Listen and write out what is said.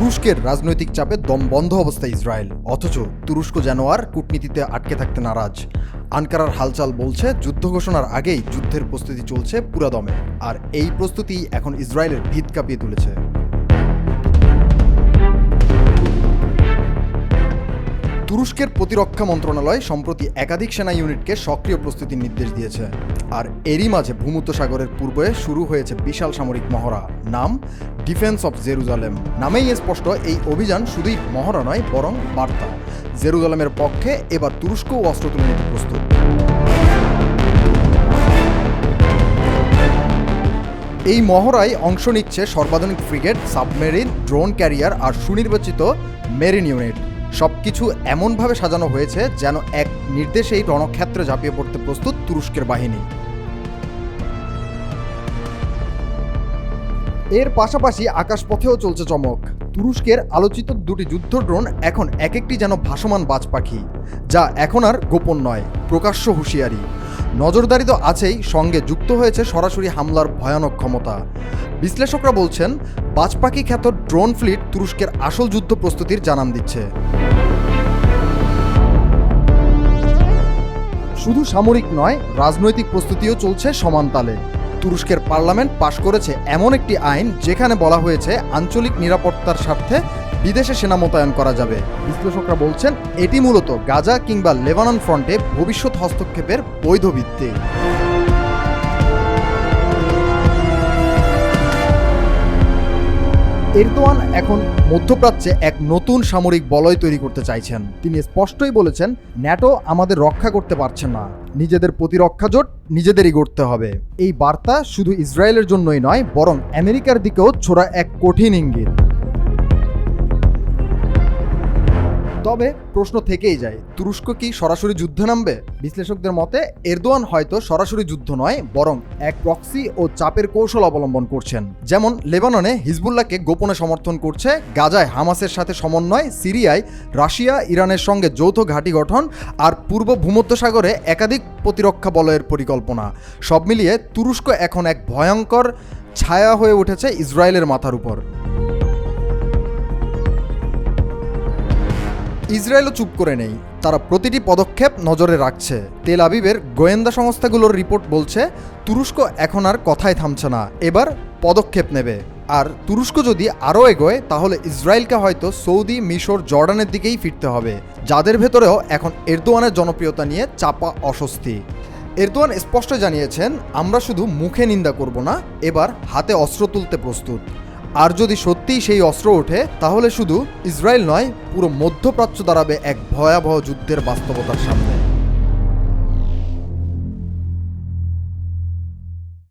তুরস্কের রাজনৈতিক চাপে দম বন্ধ অবস্থায় ইসরায়েল। অথচ তুরস্ক যেন আর কূটনীতিতে আটকে থাকতে নারাজ। আনকারার হালচাল বলছে, যুদ্ধ ঘোষণার আগেই যুদ্ধের প্রস্তুতি চলছে পুরাদমে। আর এই প্রস্তুতি এখন ইসরায়েলের ভিত কাঁপিয়ে তুলেছে। তুরস্কের প্রতিরক্ষা মন্ত্রণালয় সম্প্রতি একাধিক সেনা ইউনিটকে সক্রিয় প্রস্তুতির নির্দেশ দিয়েছে। আর এরই মাঝে ভূমধ্য সাগরের পূর্বে শুরু হয়েছে বিশাল সামরিক মহড়া, নাম ডিফেন্স অফ জেরুজালেম। নামেই স্পষ্ট, এই অভিযান শুধুই মহড়া নয়, বরং বার্তা। জেরুজালেমের পক্ষে এবার তুরস্কও অস্ত্র তুলে নিতে প্রস্তুত। এই মহড়ায় অংশ নিচ্ছে সর্বাধুনিক ফ্রিগেট, সাবমেরিন, ড্রোন ক্যারিয়ার আর সুনির্বাচিত মেরিন ইউনিট। সবকিছু এমনভাবে সাজানো হয়েছে যেন এক নির্দেশেই রণক্ষেত্রে ঝাঁপিয়ে পড়তে প্রস্তুত তুরস্কের বাহিনী। এর পাশাপাশি আকাশপথেও চলছে চমক। তুরস্কের আলোচিত দুটি যুদ্ধ ড্রোন এখন এক একটি যেন ভাসমান বাজ পাখি যা এখন আর গোপন নয়, প্রকাশ্য হুঁশিয়ারি। নজরদারি তো আছেই, সঙ্গে যুক্ত হয়েছে সরাসরি হামলার ভয়ানক ক্ষমতা। বিশ্লেষকরা বলছেন, বাজপাখি খ্যাত ড্রোন ফ্লিট তুরস্কের আসল যুদ্ধ প্রস্তুতির জানান দিচ্ছে। শুধু সামরিক নয়, রাজনৈতিক প্রস্তুতিও চলছে সমান তালে। তুরস্কের পার্লামেন্ট পাশ করেছে এমন একটি আইন যেখানে বলা হয়েছে আঞ্চলিক নিরাপত্তার স্বার্থে বিদেশে সেনা মোতায়েন করা যাবে। বিশ্লেষকরা বলছেন, এটি মূলত গাজা কিংবা লেবানন ফ্রন্টে ভবিষ্যৎ হস্তক্ষেপের বৈধ ভিত্তি। এরদোয়ান এখন মধ্যপ্রাচ্যে এক নতুন সামরিক বলয় তৈরি করতে চাইছেন। তিনি স্পষ্টই বলেছেন, ন্যাটো আমাদের রক্ষা করতে পারছে না। নিজেদের প্রতিরক্ষা জোট নিজেদেরই গড়তে হবে। এই বার্তা শুধু ইসরায়েলের জন্যই নয়, বরং আমেরিকার দিকেও ছোড়া এক কঠিন ইঙ্গিত। তবে প্রশ্ন থেকেই যায়, তুরস্ক কি সরাসরি যুদ্ধে নামবে? বিশ্লেষকদের মতে, এরদোয়ান হয়তো সরাসরি যুদ্ধ নয়, বরং এক প্রক্সি ও চাপের কৌশল অবলম্বন করছেন। যেমন লেবাননে হিজবুল্লাহকে গোপনে সমর্থন করছে, গাজায় হামাসের সাথে সমন্বয়, সিরিয়ায় রাশিয়া, ইরানের সঙ্গে যৌথ ঘাঁটি গঠন, আর পূর্ব ভূমধ্যসাগরে একাধিক প্রতিরক্ষা বলয়ের পরিকল্পনা। সব মিলিয়ে তুরস্ক এখন এক ভয়ঙ্কর ছায়া হয়ে উঠেছে ইসরায়েলের মাথার উপর। ইসরায়েলও চুপ করে নেই। তারা প্রতিটি পদক্ষেপ নজরে রাখছে। তেল আবিবের গোয়েন্দা সংস্থাগুলোর রিপোর্ট বলছে, তুরস্ক এখন আর কথায় থামছে না। এবার পদক্ষেপ নেবে। আর তুরস্ক যদি আরও এগোয়, তাহলে ইসরায়েলকে হয়তো সৌদি, মিশর, জর্ডানের দিকেই ফিরতে হবে। যাদের ভেতরেও এখন এরদোয়ানের জনপ্রিয়তা নিয়ে চাপা অস্বস্তি। এরদোয়ান স্পষ্ট জানিয়েছেন, আমরা শুধু মুখে নিন্দা করব না, এবার হাতে অস্ত্র তুলতে প্রস্তুত। আর যদি সত্যিই সেই অস্ত্র ওঠে, তাহলে শুধু ইসরায়েল নয়, পুরো মধ্যপ্রাচ্য দাঁড়াবে এক ভয়াবহ যুদ্ধের বাস্তবতার সামনে।